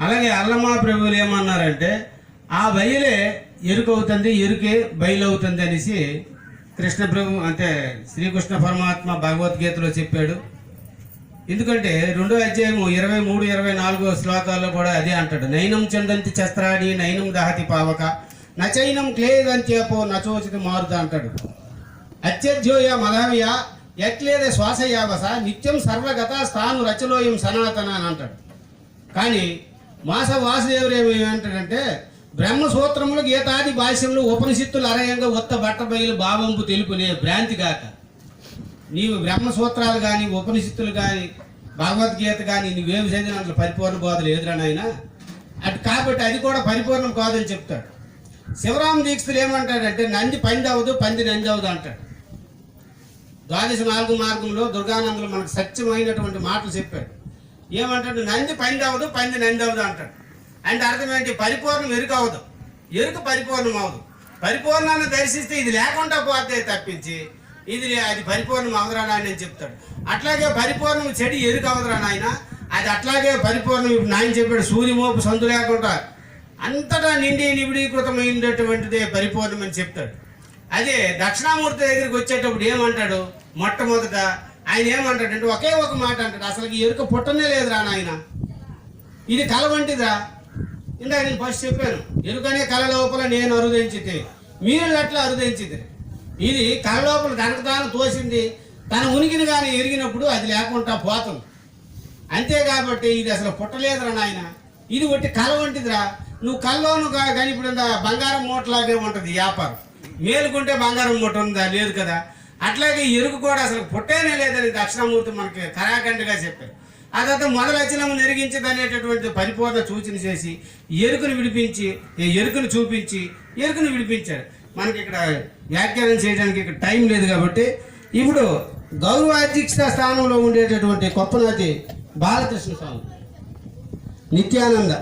అలాగే అల్లమా ప్రభువులు ఏమన్నారంటే ఆ బయలే ఎరుకవుతుంది ఎరుకే బయలవుతుంది అనేసి కృష్ణ ప్రభు అంటే శ్రీకృష్ణ పరమాత్మ భగవద్గీతలో చెప్పాడు. ఎందుకంటే రెండో అధ్యాయము ఇరవై మూడు ఇరవై నాలుగో శ్లోకాల్లో కూడా అదే అంటాడు. నైనం చందంతి శస్త్రాణి నైనం దహతి పావక నచైనం క్లేదంత్యపో నచోచిత మారుత అంటాడు. అత్యధ్యోయ మధవ్య ఎట్లేదే శ్వాసయావస నిత్యం సర్వగత స్థాను రచలోయం సనాతన అని అంటాడు. కానీ మాస వాసుదేవుడు ఏమంటాడంటే బ్రహ్మసూత్రములు గీతాది భాష్యములు ఉపనిషత్తులు అరయంగా ఉత్త బట్టబయలు బావంపు తెలుపునే భ్రాంతి కాక నీవు బ్రహ్మసూత్రాలు కానీ ఉపనిషత్తులు కానీ భగవద్గీత కానీ నువ్వేమి చదివిన అందులో పరిపూర్ణ బోధలు ఎదురా నాయన? అటు కాబట్టి అది కూడా పరిపూర్ణం కాదని చెప్తాడు. శివరామ దీక్షితులు ఏమంటాడంటే నంది పంది అవ్వదు పంది నంది అవ్వదు అంటాడు. ద్వాదశ నాలుగు మార్గంలో దుర్గానందులు మనకు సత్యమైనటువంటి మాటలు చెప్పాడు ఏమంటాడు? నంది పంది అవ్వదు పంది నంది అవ్వదు అంటాడు. అంటే అర్థం ఏంటి? పరిపూర్ణం ఎరుక అవ్వదు. ఎరుక పరిపూర్ణం అవ్వదు. పరిపూర్ణాన్ని దర్శిస్తే ఇది లేకుండా పోతే తప్పించి ఇది అది పరిపూర్ణం అవదురా నాయన అని చెప్తాడు. అట్లాగే పరిపూర్ణం చెడి ఎరుక అవదురా నాయన? అది అట్లాగే పరిపూర్ణం ఇప్పుడు నాయన చెప్పాడు సూర్యమోపు సందు లేకుండా. అంతటా నిండి నిబిడీకృతమైనటువంటిదే పరిపూర్ణం అని చెప్తాడు. అదే దక్షిణామూర్తి దగ్గరికి వచ్చేటప్పుడు ఏమంటాడు? మొట్టమొదట ఆయన ఏమంటాడంటే ఒకే ఒక మాట అంటాడు అసలు ఈ ఎరుక పుట్టనే లేదురా నాయన. ఇది కల వంటిదా? ఇందాక నేను ఫస్ట్ చెప్పాను ఎరుకనే కళ లోపల నేను అరుదించితే మీరు అట్లా అరుదించితే? ఇది కళ లోపల తనకు తాను తోసింది తన ఉనికిని కానీ ఎరిగినప్పుడు అది లేకుండా పోతుంది. అంతే కాబట్టి ఇది అసలు పుట్టలేదురా నాయన. ఇది ఒట్టి కళ వంటిదిరా. నువ్వు కళ్ళలోను కానీ ఇప్పుడు బంగారం మూటలాగే ఉంటుంది వ్యాపారం. మేలుకుంటే బంగారం మూట ఉందా? లేదు కదా. అట్లాగే ఎరుకు కూడా అసలు పుట్టేనే లేదని దక్షిణామూర్తి మనకి కరాఖండిగా చెప్పారు. ఆ తర్వాత మొదలచనము నెరిగించదనేటటువంటి పరిపూర్ణ సూచన చేసి ఎరుకును విడిపించి ఈ ఎరుకును చూపించి ఎరుకును విడిపించారు. మనకి ఇక్కడ వ్యాఖ్యానం చేయడానికి ఇక్కడ టైం లేదు కాబట్టి ఇప్పుడు గౌరవాధ్యక్ష స్థానంలో ఉండేటటువంటి కొప్పనాటి బాలకృష్ణ స్వామి. నిత్యానంద.